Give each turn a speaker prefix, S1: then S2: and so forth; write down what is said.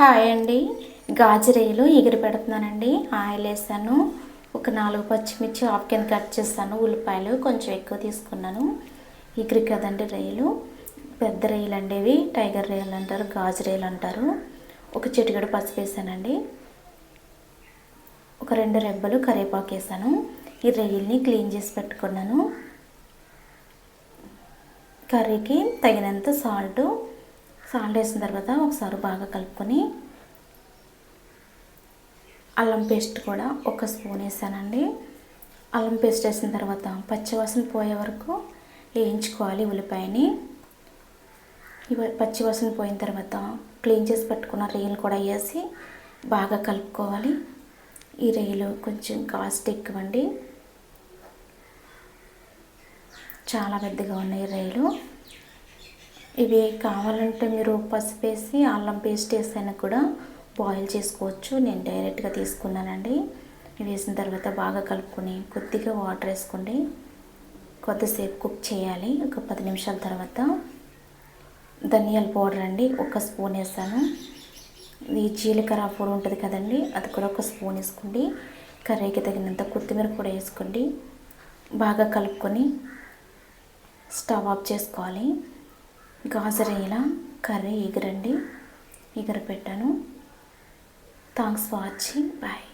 S1: Hi అండి. గాజరేలు ఎగిరి పెడుతున్నానండి. ఆయిల్ వేసాను. ఒక నాలుగు పచ్చిమిర్చి హాఫ్ కింద కట్ చేస్తాను ఉల్లిపాయలు కొంచెం ఎక్కువ తీసుకున్నాను. ఎగిరి కదండి రొయ్యలు పెద్ద రొయ్యలు అండి ఇవి. టైగర్ రొయ్యలు అంటారు గాజు రొయ్యలు అంటారు. ఒక చిటికడు పసుపు వేసానండి. ఒక రెండు రెబ్బలు కరివేపాకు వేసాను. ఈ రొయ్యల్ని క్లీన్ చేసి పెట్టుకున్నాను. కర్రీకి తగినంత సాల్ట్ సాల్ట్ వేసిన తర్వాత ఒకసారి బాగా కలుపుకొని అల్లం పేస్ట్ కూడా ఒక స్పూన్ వేసానండి. అల్లం పేస్ట్ వేసిన తర్వాత పచ్చివాసన పోయే వరకు వేయించుకోవాలి ఉల్లిపాయని. పచ్చివాసన పోయిన తర్వాత క్లీన్ చేసి పెట్టుకున్న రొయ్యలు కూడా వేసి బాగా కలుపుకోవాలి. ఈ రొయ్యలు కొంచెం కాస్ట్ ఎక్కువండి. చాలా పెద్దగా ఉన్నాయి రొయ్యలు ఇవి కావాలంటే మీరు పసుపు వేసి అల్లం పేస్ట్ వేసైనా కూడా బాయిల్ చేసుకోవచ్చు. నేను డైరెక్ట్గా తీసుకున్నానండి. ఇవి వేసిన తర్వాత బాగా కలుపుకొని కొద్దిగా వాటర్ వేసుకోండి. కొద్దిసేపు కుక్ చేయాలి. ఒక పది నిమిషాల తర్వాత ధనియాల పౌడర్ అండి. ఒక స్పూన్ వేసాను. ఈ జీలకర్ర పొడి ఉంటుంది కదండి అది కూడా ఒక స్పూన్ వేసుకోండి. కర్రీకి తగినంత కొత్తిమీర కూడా వేసుకోండి. బాగా కలుపుకొని స్టవ్ ఆఫ్ చేసుకోవాలి. గాజరేల కర్రీ ఎగరండి ఎగర పెట్టాను థ్యాంక్స్ ఫర్ వాచింగ్. బాయ్